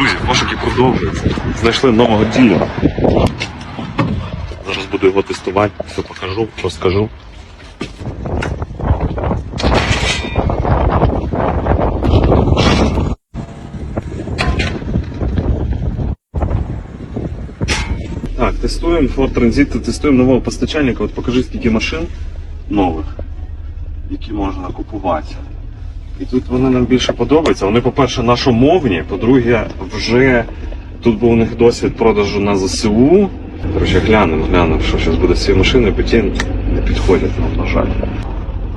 Друзі, пошуки продовжуються. Знайшли нового ділера. Зараз буду його тестувати, все покажу, розкажу. Так, тестуємо Ford Transit, тестуємо нового постачальника. От покажи, скільки машин нових, які можна купувати. І тут вони нам більше подобаються. Вони, по-перше, нашомовні, по-друге, вже тут був у них досвід продажу на ЗСУ. Коротше, глянемо, глянемо, що зараз буде цієї машини, бо ті не підходять нам, на жаль.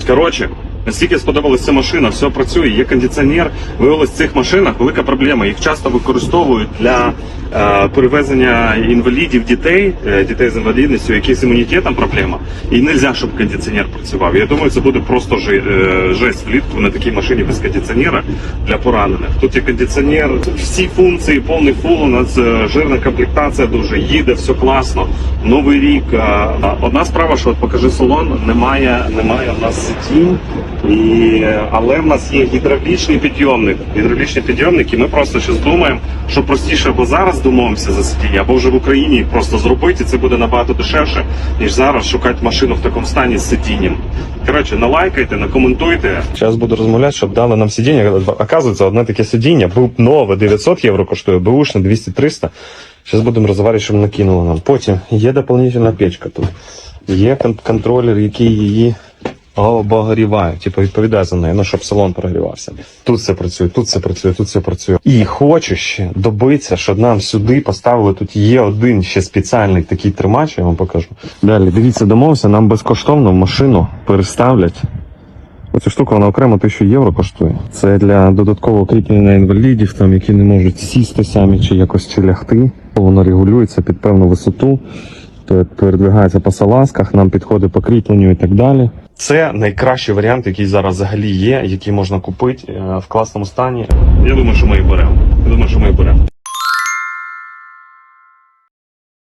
Коротше, настільки сподобалася машина, все працює, є кондиціонер. Виявилось в цих машинах велика проблема. Їх часто використовують для е, перевезення інвалідів, дітей, е, дітей з інвалідністю, які з імунітетом проблема. І не можна, щоб кондиціонер працював. Я думаю, це буде просто жи- е, жесть влітку на такій машині без кондиціонера для поранених. Тут є кондиціонер, всі функції, повний фул, у нас е, жирна комплектація дуже їде, все класно. Новий рік. е, Одна справа, що от покажи салон, немає, немає в нас сидінь, і, але в нас є гідравлічний підйомник. Гідравлічний підйомник, і ми просто зараз думаємо, що простіше або зараз домовимося за сидіння, або вже в Україні просто зробити. і Це буде набагато дешевше, ніж зараз шукати машину в такому стані з сидінням. Коротше, налайкайте, накоментуйте. Зараз буду розмовляти, щоб дали нам сидіння. Оказується, одне таке сидіння, був нове 900 євро коштує, бушне 200-300. Зараз будемо розговорити, щоб накинуло нам. Потім є доповнительна печка тут. Є кон- контролер, який її обогріває, типу відповідає за неї, ну щоб салон прогрівався. Тут все працює, тут все працює, тут все працює. І хочу ще добитися, щоб нам сюди поставили. Тут є один ще спеціальний такий тримач, я вам покажу. Далі, дивіться, домовився, нам безкоштовно в машину переставлять. Оця штука вона окремо 1000 євро коштує. Це для додаткового кріплення інвалідів, там, які не можуть сісти самі чи якось чи лягти. Воно регулюється під певну висоту, передвигається по салазках, нам підходить по кріпленню і так далі. Це найкращий варіант, який зараз взагалі є, який можна купити е, в класному стані. Я думаю, що ми їх беремо.